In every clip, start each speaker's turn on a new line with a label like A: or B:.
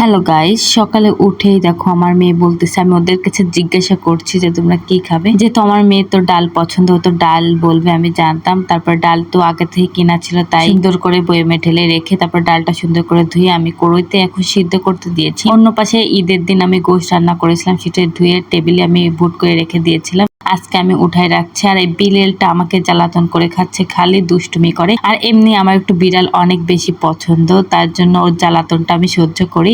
A: Hello guys সকালে উঠেই দেখো আমার মেয়ে বলতেছে, আমি ওদের কাছে জিজ্ঞাসা করছি যে তোমরা কি খাবে? যেহেতু আমার মেয়ে তো ডাল পছন্দ হতো, ডাল বলবে, আমি জানতাম। তারপর ডাল তো আগে থেকে কিনা ছিল, তাই সুন্দর করে বয়েমে ঢেলে রেখে তারপর ডালটা সুন্দর করে ধুয়ে আমি কড়ইতে এখন সিদ্ধ করতে দিয়েছি। অন্য পাশে ঈদের দিন আমি গোশ রান্না করেছিলাম, সেটা ধুয়ে টেবিলে আমি বুট করে রেখে দিয়েছিলাম। আজকে আমি উঠাই রাখছি, আর এই বিড়ালটা আমাকে জ্বালাতন করে খাচ্ছে, খালি দুষ্টুমি করে। আর এমনি আমার একটু বিড়াল অনেক বেশি পছন্দ, তার জন্য ওর জ্বালাতনটা আমি সহ্য করি।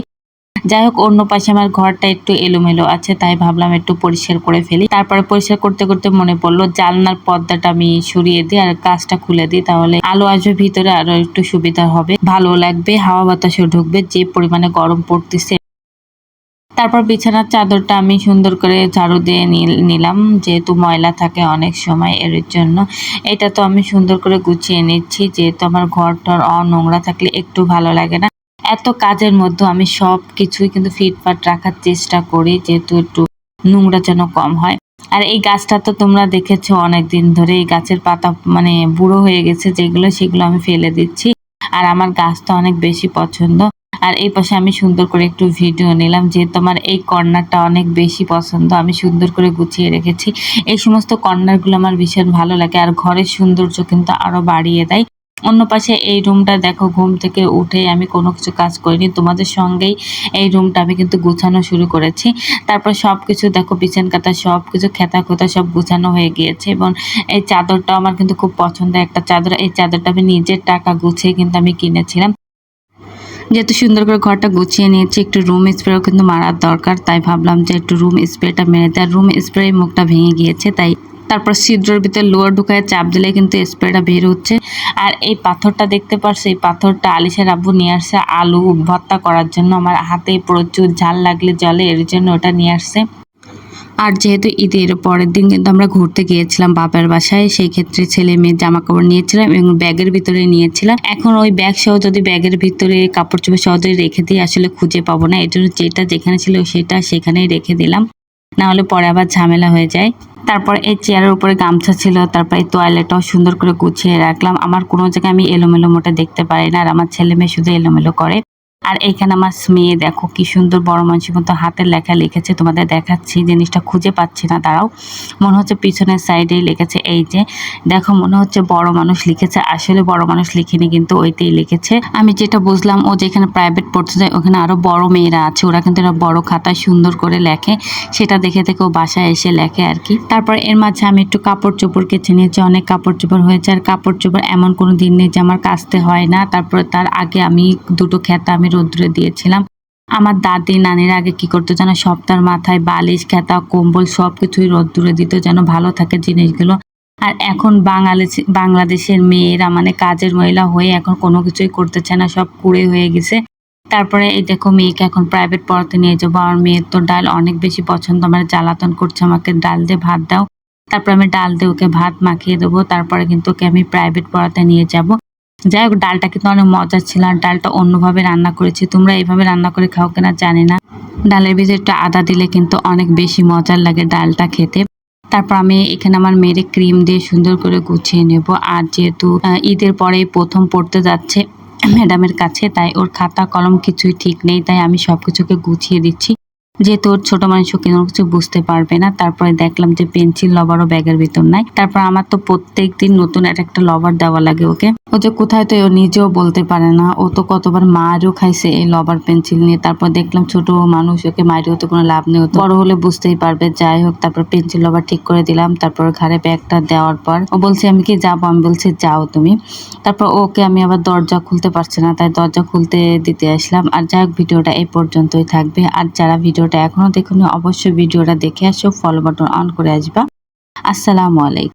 A: যাই হোক অন্য পাশে আমার ঘরটা একটু এলোমেলো আছে, তাই ভাবলাম একটু পরিষ্কার করে ফেলি। তারপরে পরিষ্কার করতে করতে মনে পড়ল, জানলার পর্দাটা আমি সরিয়ে দিই আর কাজটা খুলে দিই, তাহলে আলো আসবে, ভিতরে আরও একটু সুবিধা হবে। ভালো লাগবে, হাওয়া বাতাসও ঢুকবে, যে পরিমাণে গরম পড়তেছে। তারপর বিছানার চাদরটা আমি সুন্দর করে ঝাড়ু দিয়ে নিলাম, যেহেতু ময়লা থাকে অনেক সময়, এর জন্য। এটা তো আমি সুন্দর করে গুছিয়ে নিচ্ছি, যেহেতু আমার ঘর টর অনোংরা থাকলে একটু ভালো লাগে না। এত কাজের মধ্যে আমি সব কিছুই কিন্তু ফিটফাট রাখার চেষ্টা করি, যেহেতু একটু নোংরা যেন কম হয়। আর এই গাছটা তো তোমরা দেখেছ অনেক দিন ধরে, এই গাছের পাতা মানে বুড়ো হয়ে গেছে, যেগুলো সেগুলো আমি ফেলে দিচ্ছি। আর আমার গাছটা অনেক বেশি পছন্দ। আর এই পাশে আমি সুন্দর করে একটু ভিডিও নিলাম যে তোমার এই কর্নারটা অনেক বেশি পছন্দ, আমি সুন্দর করে গুছিয়ে রেখেছি। এই সমস্ত কর্নারগুলো আমার ভীষণ ভালো লাগে, আর ঘরের সৌন্দর্য কিন্তু আরও বাড়িয়ে দেয়। অন্য পাশে এই রুমটা দেখো, ঘুম থেকে উঠে আমি কোনো কিছু কাজ করিনি। তোমাদের সঙ্গেই এই রুমটা আমি কিন্তু গুছানো শুরু করেছি। তারপর সব কিছু দেখো, বিছান কাতা সব কিছু খেতা খোতা সব গুছানো হয়ে গিয়েছে এবং এই চাদরটাও আমার কিন্তু খুব পছন্দের একটা চাদর। এই চাদরটা আমি নিজের টাকা গুছিয়ে কিন্তু আমি কিনেছিলাম। যেহেতু সুন্দর করে ঘরটা গুছিয়ে নিয়েছি, একটু রুম স্প্রেও কিন্তু মারার দরকার, তাই ভাবলাম যে একটু রুম স্প্রেটা মেরে দেয় রুম স্প্রে মুখটা ভেঙে গিয়েছে, তাই তারপর ছিদ্রের ভিতরে লোয়ার ঢুকায় চাপ দিলে কিন্তু স্প্রেটা বের হচ্ছে। আর এই পাথরটা দেখতে পারছ? এই পাথরটা আলিশের আব্বু নিয়ে আসছে আলু ভর্তা করার জন্য। আমার হাতে প্রচুর ঝাল লাগলে জলে, এর জন্য ওটা নিয়ে আসছে। আর যেহেতু ঈদের পরের দিন কিন্তু আমরা ঘুরতে গিয়েছিলাম বাপের বাসায়, সেই ক্ষেত্রে ছেলে মেয়ের জামা কাপড় নিয়েছিলাম এবং ব্যাগের ভিতরে নিয়েছিলাম। এখন ওই ব্যাগ সহ যদি ব্যাগের ভিতরে, কাপড় চোপড় সহ যদি রেখে দিই, আসলে খুঁজে পাবো না। এর জন্য যেটা যেখানে ছিল সেটা সেখানেই রেখে দিলাম। না হলে পরে আবার ঝামেলা হয়ে যায়। তারপর এই চেয়ারের উপরে গামছা ছিল, তারপর এই তোয়ালেটাও সুন্দর করে গুছিয়ে রাখলাম। আমার কোনো জায়গায় আমি এলোমেলো মোটা দেখতে পারি না আর আমার ছেলে মেয়ে শুধু এলোমেলো করে। আর এইখানে আমার মেয়ে, দেখো কি সুন্দর বড় মানুষের মতো হাতের লেখা লিখেছে। তোমাদের দেখাচ্ছি, জিনিসটা খুঁজে পাচ্ছি না তারাও মনে হচ্ছে পিছনের সাইডেই লিখেছে, এই যে, দেখো মনে হচ্ছে বড় মানুষ লিখেছে। আসলে বড় মানুষ লিখেনি, কিন্তু ওইতেই লিখেছে। আমি যেটা বুঝলাম, ও যেখানে প্রাইভেট পড়তে যায়, ওখানে আরও বড় মেয়েরা আছে। ওরা কিন্তু এরা বড় খাতায় সুন্দর করে লেখে। সেটা দেখে দেখে ও বাসায় এসে লেখে আর কি। তারপর এর মাঝে আমি একটু কাপড় চোপড় কেচে নিয়েছি, অনেক কাপড় চোপড় হয়েছে। আর কাপড় চোপড় এমন কোনো দিন নেই যে আমার কাচতে হয় না। তারপরে তার আগে আমি দুটো খেতা আমি রোদ্রে দিয়েছিলাম। আমার দাদি নানির আগে কি করতো যেন সপ্তাহের মাথায় বালিশ, খেতা, কম্বল সব কিছুই রোদ্দুরে দিত যেন ভালো থাকে জিনিসগুলো। আর এখন বাঙালি বাংলাদেশের মেয়েরা মানে কাজের মহিলা হয়ে এখন কোনো কিছুই করতে চায় না, সব কুড়ে হয়ে গেছে। তারপরে এই দেখো মেয়েকে এখন প্রাইভেট পড়াতে নিয়ে যাব। আমার মেয়ের তো ডাল অনেক বেশি পছন্দ। আমার জ্বালাতন করছে, আমাকে ডাল দিয়ে ভাত দাও। তারপরে আমি ডাল দিয়ে ওকে ভাত মাখিয়ে দেবো। তারপরে কিন্তু ওকে আমি প্রাইভেট পড়াতে নিয়ে যাব। যাই হোক, ডালটা কিন্তু অনেক মজার ছিল আর ডালটা অন্যভাবে রান্না করেছি। তোমরা এইভাবে রান্না করে খাও কিনা জানি না। ডালের ভিতরে একটু আদা দিলে কিন্তু অনেক বেশি মজার লাগে ডালটা খেতে। তারপর আমি এখানে আমার মেয়ের ক্রিম দিয়ে সুন্দর করে গুছিয়ে নেব। আর যেহেতু ঈদের পরেই প্রথম পড়তে যাচ্ছে ম্যাডামের কাছে, তাই ওর খাতা, কলম কিছুই ঠিক নেই, তাই আমি সব কিছুকে গুছিয়ে দিচ্ছি। যেহেতু ওর ছোট মানুষও কোনো কিছু বুঝতে পারবে না। তারপরে দেখলাম যে পেন্সিল লবারও ব্যাগের ভিতর নাই। তারপর আমার তো প্রত্যেক দিন নতুন একটা লবার দেওয়া লাগে ওকে। ও যে কোথায় তো ও নিজেও বলতে পারে না। ও তো কতবার মারও খাইছে এই লবার পেন্সিল নিয়ে। তারপর দেখলাম ছোট মানুষ, ওকে মারিও তো কোনো লাভ নেই। হতো বড় হলে বুঝতেই পারবে। যাই হোক, তারপর পেন্সিল লবার ঠিক করে দিলাম। তারপর ঘাড়ে ব্যাগটা দেওয়ার পর ও বলছে, আমি কি যাব? আমি বলছি, যাও তুমি। তারপর ওকে আমি আবার দরজা খুলতে পারছি না, তাই দরজা খুলতে দিতে আসলাম। আর যাই হোক, ভিডিওটা এই পর্যন্তই থাকবে। আর যারা ভিডিওটা এখনও দেখুন, অবশ্যই ভিডিওটা দেখে আসো ফলো বাটন অন করে আসবা। আসসালামু আলাইকুম।